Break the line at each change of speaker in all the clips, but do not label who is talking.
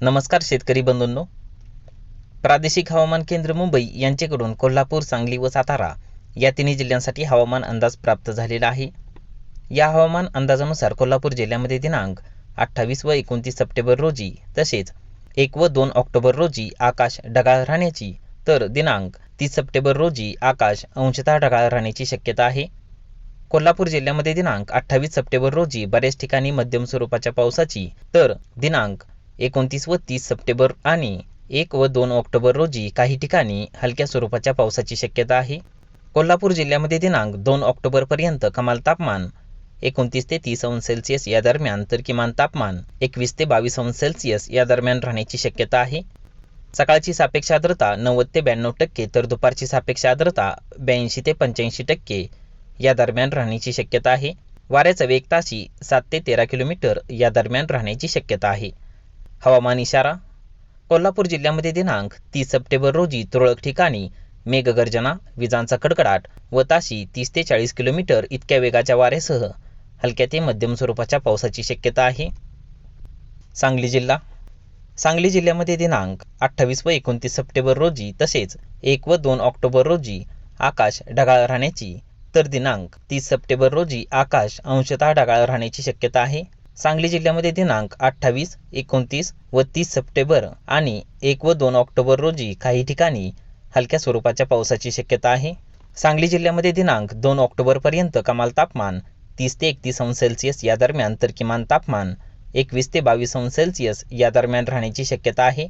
नमस्कार शेतकरी बंधूंनो. प्रादेशिक हवामान केंद्र मुंबई यांच्याकडून कोल्हापूर सांगली व सातारा या तिन्ही जिल्ह्यांसाठी हवामान अंदाज प्राप्त झालेला आहे. या हवामान अंदाजानुसार कोल्हापूर जिल्ह्यामध्ये दिनांक अठ्ठावीस व एकोणतीस सप्टेंबर रोजी तसेच एक व दोन ऑक्टोबर रोजी आकाश ढगाळ राहण्याची तर दिनांक तीस सप्टेंबर रोजी आकाश अंशतः ढगाळ राहण्याची शक्यता आहे. कोल्हापूर जिल्ह्यामध्ये दिनांक अठ्ठावीस सप्टेंबर रोजी बऱ्याच ठिकाणी मध्यम स्वरूपाच्या पावसाची तर दिनांक एकोणतीस व तीस सप्टेंबर आणि एक व दोन ऑक्टोबर रोजी काही ठिकाणी हलक्या स्वरूपाच्या पावसाची शक्यता आहे. कोल्हापूर जिल्ह्यामध्ये दिनांक दोन ऑक्टोबरपर्यंत कमाल तापमान एकोणतीस ते तीस अंश सेल्सिअस या दरम्यान तर किमान तापमान एकवीस ते बावीस अंश सेल्सिअस या दरम्यान राहण्याची शक्यता आहे. सकाळची सापेक्ष आर्द्रता नव्वद ते ब्याण्णव टक्के तर दुपारची सापेक्ष आर्द्रता ब्याऐंशी ते पंच्याऐंशी टक्के या दरम्यान राहण्याची शक्यता आहे. वाऱ्याचा वेग ताशी सात ते तेरा किलोमीटर या दरम्यान राहण्याची शक्यता आहे. हवामान इशारा कोल्हापूर जिल्ह्यामध्ये दिनांक तीस सप्टेंबर रोजी तुरळक ठिकाणी मेघगर्जना विजांचा कडकडाट व ताशी तीस ते चाळीस किलोमीटर इतक्या वेगाच्या वाऱ्यासह हलक्या ते मध्यम स्वरूपाच्या पावसाची शक्यता आहे. सांगली जिल्हा सांगली जिल्ह्यामध्ये दिनांक अठ्ठावीस व एकोणतीस सप्टेंबर रोजी तसेच एक व दोन ऑक्टोबर रोजी आकाश ढगाळ राहण्याची तर दिनांक तीस सप्टेंबर रोजी आकाश अंशतः ढगाळ राहण्याची शक्यता आहे. सांगली जिल्ह्यामध्ये दिनांक अठ्ठावीस एकोणतीस व तीस सप्टेंबर आणि एक व दोन ऑक्टोबर रोजी काही ठिकाणी हलक्या स्वरूपाच्या पावसाची शक्यता आहे. सांगली जिल्ह्यामध्ये दिनांक दोन ऑक्टोबरपर्यंत कमाल तापमान तीस ते एकतीस अंश सेल्सिअस या दरम्यान तर किमान तापमान एकवीस ते बावीस अंश सेल्सिअस या दरम्यान राहण्याची शक्यता आहे.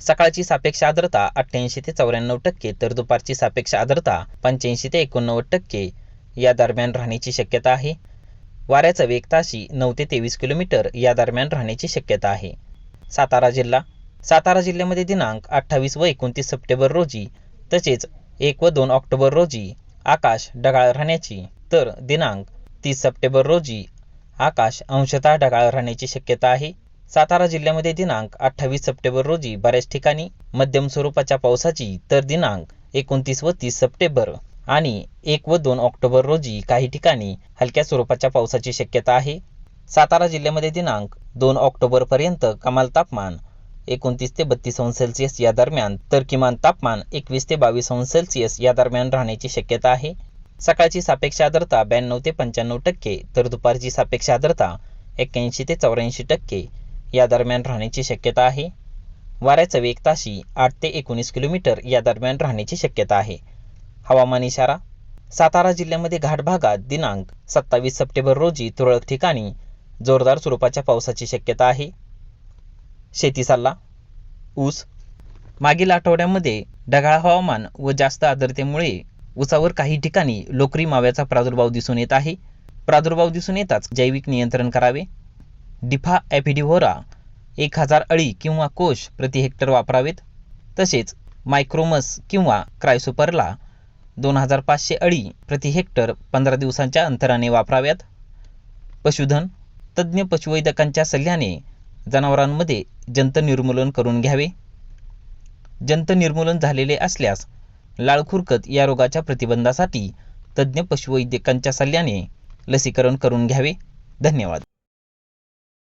सकाळची सापेक्ष आर्द्रता अठ्ठ्याऐंशी ते चौऱ्याण्णव टक्के तर दुपारची सापेक्ष आर्द्रता पंच्याऐंशी ते एकोणनव्वद टक्के या दरम्यान राहण्याची शक्यता आहे. वाऱ्याचा वेग ताशी नऊ ते तेवीस किलोमीटर या दरम्यान राहण्याची शक्यता आहे. सातारा जिल्हा. सातारा जिल्ह्यामध्ये दिनांक अठ्ठावीस व एकोणतीस सप्टेंबर रोजी तसेच एक व दोन ऑक्टोबर रोजी आकाश ढगाळ राहण्याची तर दिनांक तीस सप्टेंबर रोजी आकाश अंशतः ढगाळ राहण्याची शक्यता आहे. सातारा जिल्ह्यामध्ये दिनांक अठ्ठावीस सप्टेंबर रोजी बऱ्याच ठिकाणी मध्यम स्वरूपाच्या पावसाची तर दिनांक एकोणतीस व तीस सप्टेंबर आणि एक व दोन ऑक्टोबर रोजी काही ठिकाणी हलक्या स्वरूपाच्या पावसाची शक्यता आहे. सातारा जिल्ह्यामध्ये दिनांक दोन ऑक्टोबरपर्यंत कमाल तापमान एकोणतीस ते बत्तीस अंश सेल्सिअस या दरम्यान तर किमान तापमान एकवीस ते बावीस अंश सेल्सिअस या दरम्यान राहण्याची शक्यता आहे. सकाळची सापेक्ष आर्द्रता ब्याण्णव ते पंच्याण्णव टक्के तर दुपारची सापेक्ष आर्द्रता एक्क्याऐंशी ते चौऱ्याऐंशी टक्के या दरम्यान राहण्याची शक्यता आहे. वाऱ्याचा वेग ताशी आठ ते एकोणीस किलोमीटर या दरम्यान राहण्याची शक्यता आहे. हवामान इशारा. सातारा जिल्ह्यामध्ये घाट भागात दिनांक सत्तावीस सप्टेंबर रोजी तुरळक ठिकाणी जोरदार स्वरूपाच्या पावसाची शक्यता आहे. शेती सल्ला. ऊस. मागील आठवड्यामध्ये ढगाळ हवामान व जास्त आर्द्रतेमुळे ऊसावर काही ठिकाणी लोकरी माव्याचा प्रादुर्भाव दिसून येत आहे. प्रादुर्भाव दिसून येताच जैविक नियंत्रण करावे. डिफा ॲफिडिव्होरा एक हजार अळी किंवा कोश प्रति हेक्टर वापरावेत. तसेच मायक्रोमस किंवा क्रायसोपरला दोन हजार पाचशे अळी प्रति हेक्टर पंधरा दिवसांच्या अंतराने वापराव्यात. पशुधन तज्ज्ञ पशुवैद्यकांच्या सल्ल्याने जनावरांमध्ये जंत निर्मूलन करून घ्यावे. जंत निर्मूलन झालेले असल्यास लाळखुरकत या रोगाच्या प्रतिबंधासाठी तज्ज्ञ पशुवैद्यकांच्या सल्ल्याने लसीकरण करून घ्यावे. धन्यवाद.